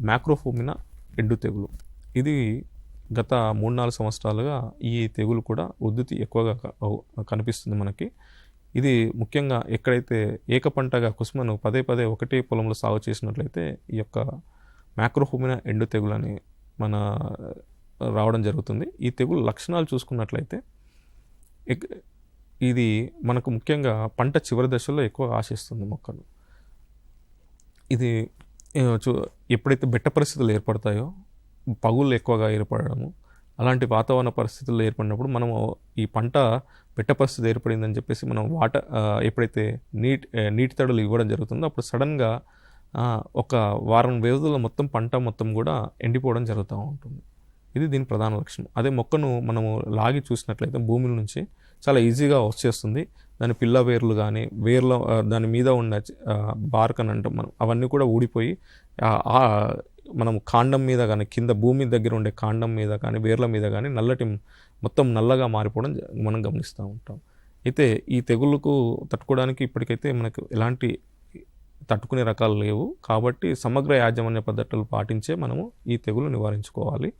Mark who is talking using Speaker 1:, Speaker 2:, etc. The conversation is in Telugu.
Speaker 1: మ్యాక్రోఫోమినా ఎండు తెగులు. ఇది గత మూడు నాలుగు సంవత్సరాలుగా ఈ తెగులు కూడా ఉద్ధృతి ఎక్కువగా కనిపిస్తుంది మనకి. ఇది ముఖ్యంగా ఎక్కడైతే ఏక పంటగా కుసుమను పదే పదే ఒకటే పొలంలో సాగు చేసినట్లయితే ఈ యొక్క మ్యాక్రోహోమినా ఎండు తెగులు అని మన రావడం జరుగుతుంది. ఈ తెగులు లక్షణాలు చూసుకున్నట్లయితే ఎక్- ఇది మనకు ముఖ్యంగా పంట చివరి దశలో ఎక్కువ ఆశిస్తుంది మొక్కలు. ఇది ఎప్పుడైతే బెట్ట పరిస్థితులు ఏర్పడతాయో పగుళ్ళు ఎక్కువగా ఏర్పడము అలాంటి వాతావరణ పరిస్థితులు ఏర్పడినప్పుడు మనము ఈ పంట బిట్ట పరిస్థితి ఏర్పడిందని చెప్పేసి మనం వాటర్ ఎప్పుడైతే నీటి నీటి తడులు ఇవ్వడం జరుగుతుందో అప్పుడు సడన్గా ఒక వారం వ్యవధిలో మొత్తం పంట మొత్తం కూడా ఎండిపోవడం జరుగుతూ ఉంటుంది. ఇది దీని ప్రధాన లక్షణం. అదే మొక్కను మనము లాగి చూసినట్లయితే భూమి నుంచి చాలా ఈజీగా వచ్చేస్తుంది. దాని పిల్ల వేర్లు కానీ వేర్ల దాని మీద ఉన్న బార్క్ అని అంటాం మనం అవన్నీ కూడా ఊడిపోయి ఆ, మనం కాండం మీద కానీ కింద భూమి దగ్గర ఉండే కాండం మీద కానీ వేర్ల మీద కానీ నల్లటి మొత్తం నల్లగా మారిపోవడం మనం గమనిస్తూ ఉంటాం. అయితే ఈ తెగుళ్ళకు తట్టుకోవడానికి ఇప్పటికైతే మనకు ఎలాంటి తట్టుకునే రకాలు లేవు. కాబట్టి సమగ్ర యాజమాన్య పద్ధతులు పాటించే మనము ఈ తెగులు నివారించుకోవాలి.